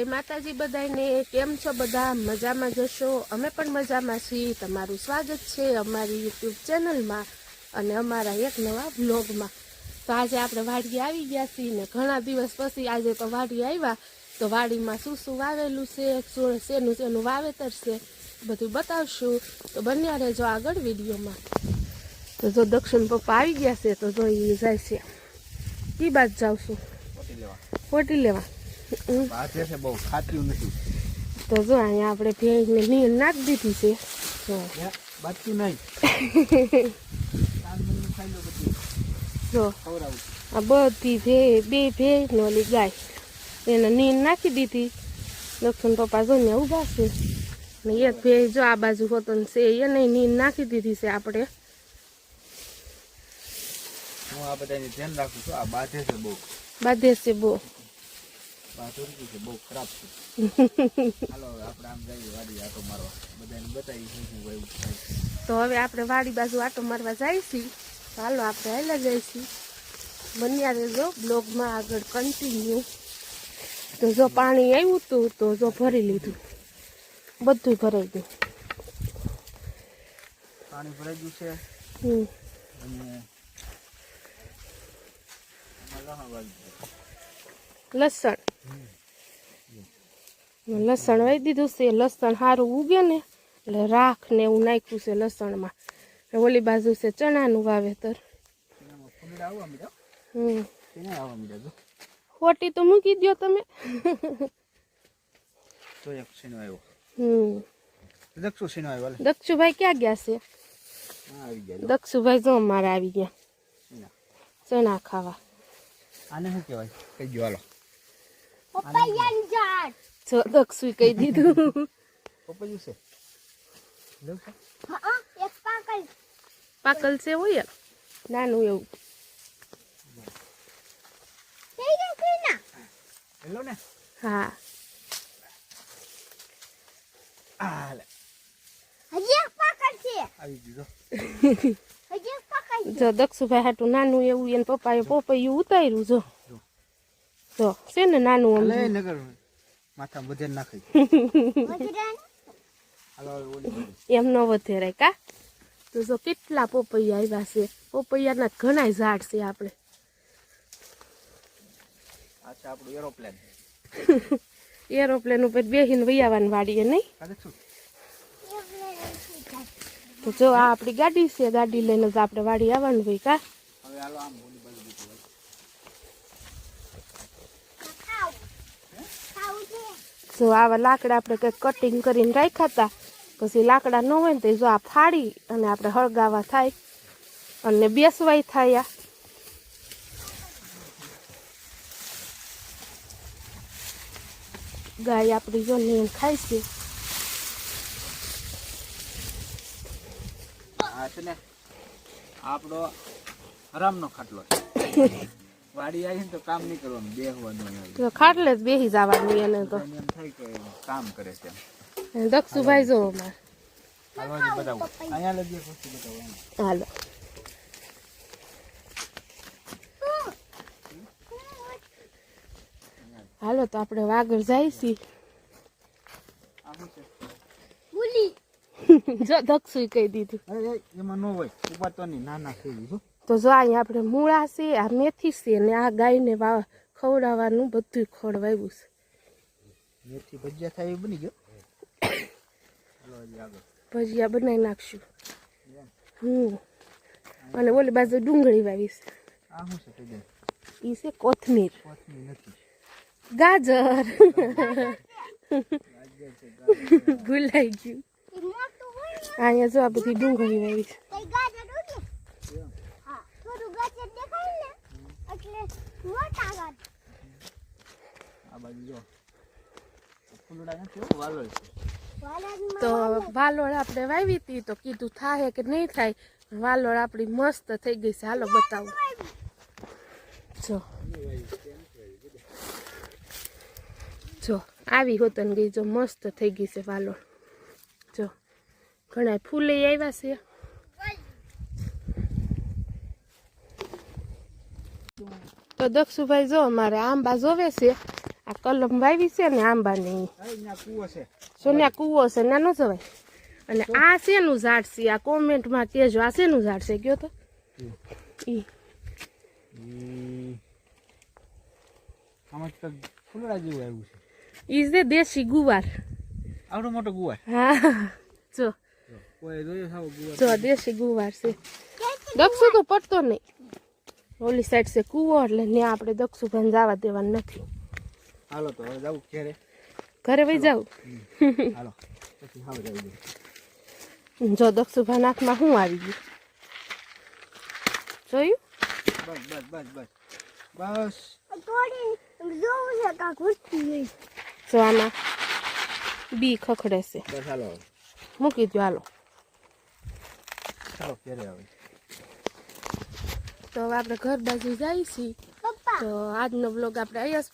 માતાજી બધાને કેમ છો? બધા મજામાં જશો? અમે પણ મજામાં છીએ. તમારું સ્વાગત છે અમારી યુટ્યુબ ચેનલમાં અને અમારા એક નવા બ્લોગમાં તો આજે આપણે વાડી આવી ગયા છીએ ને ઘણા દિવસ પછી આજે તો વાડી આવ્યા. તો વાડીમાં શું શું વાવેલું છે? શું શેનું શેનું વાવેતર છે? બધું બતાવશું. તો બન્યા રહેજો આગળ વિડીયોમાં. તો જો દક્ષિણ પપ્પા આવી ગયા છે તો જો એ જાય છે. કી બાદ જાઉં છું લેવા. ખોટી લેવા. ભાજે છે બહુ ખાતું નથી. તો જો અહીંયા આપણે ભેંસને નીર નાખી દીધી છે. તો બાજતું નહીં. જો. આ બધી ભે બે ભેંસ ને ઓલી ગાય. એને નીર નાખી દીધી. દક્ષિણ પપ્પા જો ને ઊભા છે. ને એક ભેંસ જો આ બાજુ હોતો ને છે એને નીર નાખી દીધી છે આપણે. હું આ બધાની ધ્યાન રાખું છું. આ બાધે છે બહુ. બાધે છે બહુ. બાધુરકી છે બહુ ખરાબ છે? હાલો આપણે આમ જઈએ વાડી આટો મારવા. બધાને બતાવી શું શું એવું થાય છે. તો હવે આપણે વાડી બાજુ આટો મારવા જાય હાલો આપણે હેલા જઈશું. બન્યા રહેજો બ્લોગમાં આગળ કન્ટિન્યુ તો જો પાણી આવ્યું હતું તો જો ભરી લીધું. બધું ભરાઈ ગયું. પાણી ભરાઈ ગયું છે. અને. લસણ. લસણ વાઈ દીધું છે, લસણ સારું ઉગે ને, એટલે રાખ ને એવું નાખ્યું છે લસણમાં. ઓલી બાજુ છે ચણાનું વાવેતર. જો ખોટી તો મૂકી દો તમે. દક્ષુભાઈ ક્યાં ગયા છે? જો. દક્ષુભાઈ જો અમારે આવી ગયા. ચણા ખાવા. આને શું કહેવાય? કઈ હાલો. જો દક્ષુ કહી દીધું. છે? પાકલ. છે હોય? નાનું એવું. હેલો ને. હા. આ લે. આવી ગયું જો. જો દક્ષુભાઈ હાટું નાનું એવું એને પપ્પાએ પોપૈયું ઉતાર્યું જો. જો છે ને નાનું આમ નગર માથા બધે નાખી. એમ ન વધેરાય કા? તો જો કેટલા પોપૈયા આવ્યા છે. પોપૈયાના ઘણા ઝાડ છે આપણે. આ છે આપણું એરોપ્લેન એરોપ્લેન ઉપર બેસીને વૈયાવાની વાડીએ નહીં? તો જો આ આપણી ગાડી છે ગાડી લઈને જ આપણે વાડી આવવાનું હોય કા? હવે હાલો આમ ઓલી બાજુ બીજું હોય. જો આવા લાકડા આપણે કંઈક કટિંગ કરીને રાખ્યા હતા પછી લાકડા ન હોય ને તો જો આ ફાડી અને આપણે હળગાવા થાય અને બેસવાય થાય આ. ગાય આપણી જો ને એમ ખાય છે આપણો આરામનો ખાટલો છે વાડી આવીને તો કામ નહીં કરવાનું બેહવાનું આવે તો ખાટલે જ બેસી જવાનું એને તો. એમ થાય કે કામ કરે છે. દક્ષુભાઈ જો અમારે. હાલો. અહીંયા તો આપણે વાગડ જાય છીએ. જો દક્ષુ કહી દીધું. એમાં ન હોય. ઉપાડતો નહીં નાના થઈ જો તો જો અહીંયા આપણે મૂળા છે આ મેથી છે ને આ ગાયને વા ખવડાવવાનું બધું ખવડાવ્યું છે. મેથી ભજીયા થાય બની ગયો? ભજીયા બનાવી નાખશું. હમ. અને ઓલી બાજુ ડુંગળી વાવીશ ઈ છે એ છે કોથમીર. કોથમી ગાજર. ભૂલાઈ ગયું. અહીંયા જો આ બધી ડુંગળી વાવીશ બાજુ જો તો વાલોળ આપણે વાવી હતી તો કીધું થાય કે નહીં થાય. વાલોળ આપણી મસ્ત થઈ ગઈ છે. હાલો બતાવું. જો. જો આવી હોતન ગઈ જો મસ્ત થઈ ગઈ છે વાલોળ. જો ઘણા ફૂલે આવ્યા છે. તો દક્ષુભાઈ જો અમારે આંબા જોવે છે. આ કલમ વાવી છે ને આંબાની કૂવો છે. સોન્યા કૂવો છે ના ન જવાય. અને આ શેનું ઝાડ છે? આ કોમેન્ટમાં કહેજો આ શેનું ઝાડ છે? કયો તો? ઈ. ઈ છે. દેશી ગુવાર. આવડો મોટો ગુવાર. હા જો. દેશી ગુવાર છે. દક્ષુ તો પડતો નહીં. ઓલી સાઈડ છે કૂવો એટલે ત્યાં આપણે દક્ષુભાઈને જવા દેવાનું નથી. હાલો તો હવે જાવ ઘરે. ઘરે વઈ જાવ હાલો. પછી હાલો જાવ જો દક્ષુભાઈ નાકમાં શું આવી ગયું જોયું? બસ બસ બસ બસ. બસ. જો આમાં બી ખખડે છે. બસ હાલો. મૂકી દો હાલો. ચાલો ઘરે હવે તો હવે આપણે ઘર બાજુ જાય છે તો આજનો બ્લોગ આપણે અહીંયા